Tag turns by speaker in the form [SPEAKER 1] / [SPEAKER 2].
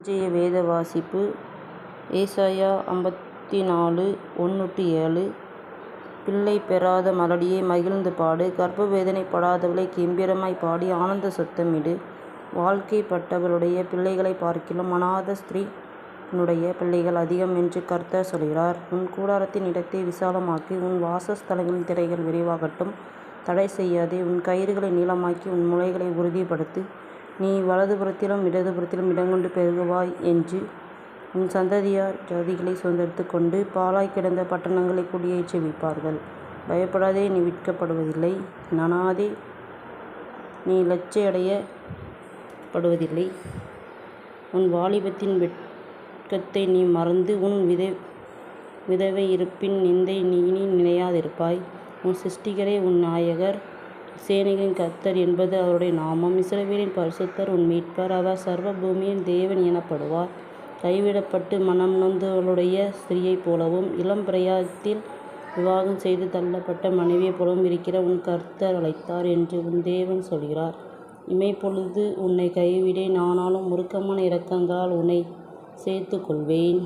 [SPEAKER 1] இன்றைய வேத வாசிப்பு ஏசாயா ஐம்பத்தி நாலு ஒன்று டு ஏழு பிள்ளை பெறாத மலடியை மகிழ்ந்து பாடு கர்ப்ப வேதனை படாதவளை கெம்பீரமாய் பாடி ஆனந்த சத்தமிடு வாழ்க்கைப்பட்டவளுடைய பிள்ளைகளைப் பார்க்கிலும் அநாத ஸ்திரீனுடைய பிள்ளைகள் அதிகம் என்று கர்த்தர் சொல்கிறார். உன் கூடாரத்தின் இடத்தை விசாலமாக்கி உன் வாசஸ்தலங்களின் திரைகள் விரிவாகட்டும். தடை செய்யாதே உன் கயிறுகளை நீளமாக்கி உன் முளைகளை உறுதிப்படுத்து. நீ வலதுபுறத்திலும் இடதுபுறத்திலும் இடங்கொண்டு பெருகுவாய் என்று உன் சந்ததியார் ஜாதிகளைச் சுதந்தரித்துக் கொண்டு பாழாய்க் கிடந்த பட்டணங்களைக் குடியேற்றுவிப்பார்கள். பயப்படாதே நீ விற்கப்படுவதில்லை நனாதே நீ லச்சையடையப்படுவதில்லை உன் வாலிபத்தின் வெட்கத்தை நீ மறந்து உன் விதவையிருப்பின் நீ இனி நினையாதிருப்பாய். உன் சிருஷ்டிகரே உன் நாயகர் சேனைகளின் கர்த்தர் என்பது அவருடைய நாமம். இஸ்ரவேலின் பரிசுத்தர் உன் மீட்பார் அவர் சர்வ பூமியின் தேவன் எனப்படுவார். கைவிடப்பட்டு மனம் நொந்தவளுடைய ஸ்திரீயைப் போலவும் இளம் பிரயாத்தில் விவாகம் செய்து தள்ளப்பட்ட மனைவியைப் போலவும் இருக்கிற உன் கர்த்தர் அழைத்தார் என்று உன் தேவன் சொல்கிறார். இமைப்பொழுது உன்னை கைவிடேன் ஆனாலும் உருக்கமான இரக்கங்களால் சேர்த்து சேர்த்துக்கொள்வேன்.